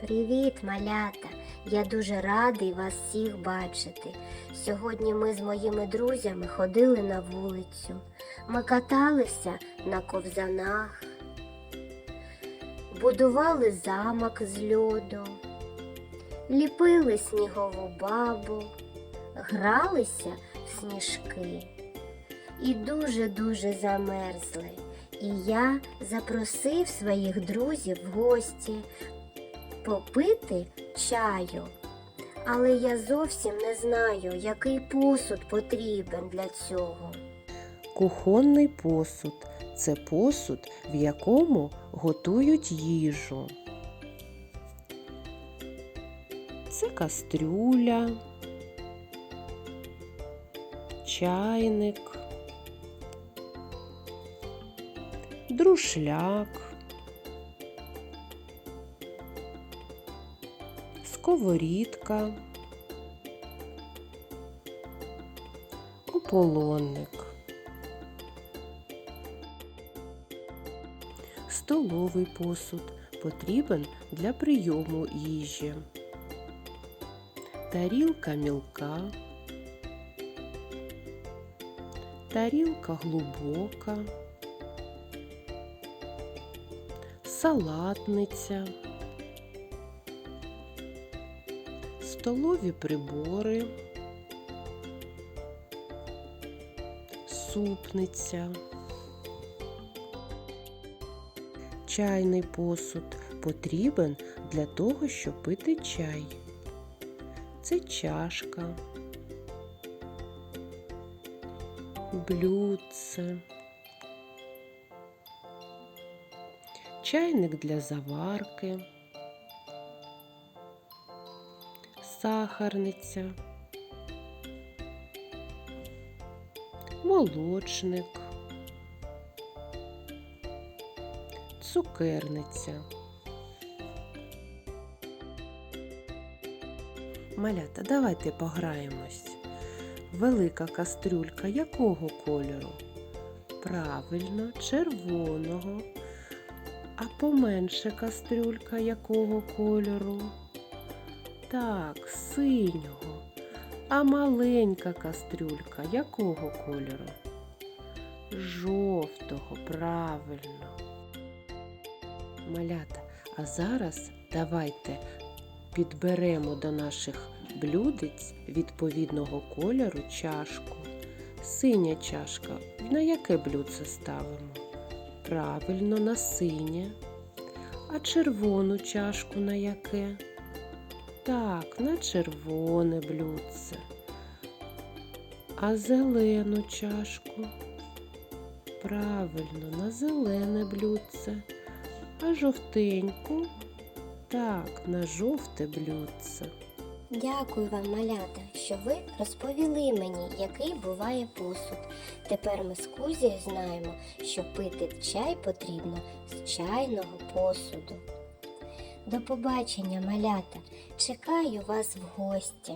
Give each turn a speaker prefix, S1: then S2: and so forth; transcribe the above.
S1: Привіт, малята! Я дуже радий вас всіх бачити. Сьогодні ми з моїми друзями ходили на вулицю. Ми каталися на ковзанах, будували замок з льоду, ліпили снігову бабу, гралися в сніжки і дуже-дуже замерзли. І я запросив своїх друзів в гості попити чаю. Але я зовсім не знаю, який посуд потрібен для цього.
S2: Кухонний посуд це посуд, в якому готують їжу. Це кастрюля, чайник, друшляк, сковорідка, ополонник. Столовий посуд потрібен для прийому їжі. Тарілка мілка, тарілка глибока, салатниця, столові прибори, супниця. Чайний посуд потрібен для того, щоб пити чай. Це чашка, блюдце, чайник для заварки, сахарниця, молочник. цукерниця. Малята, давайте пограємось. Велика кастрюлька якого кольору? Правильно, червоного. А поменше кастрюлька якого кольору? Так, синього. А маленька кастрюлька якого кольору? Жовтого, правильно. Малята, а зараз давайте підберемо до наших блюдець відповідного кольору чашку. Синя чашка. На яке блюдце ставимо? Правильно, на синє. А червону чашку на яке? Так, на червоне блюдце. А зелену чашку? Правильно, на зелене блюдце. А жовтеньку? Так, на жовте блюдце.
S1: Дякую вам, малята, що ви розповіли мені, який буває посуд. Тепер ми з Кузією знаємо, що пити чай потрібно з чайного посуду. До побачення, малята! Чекаю вас в гості.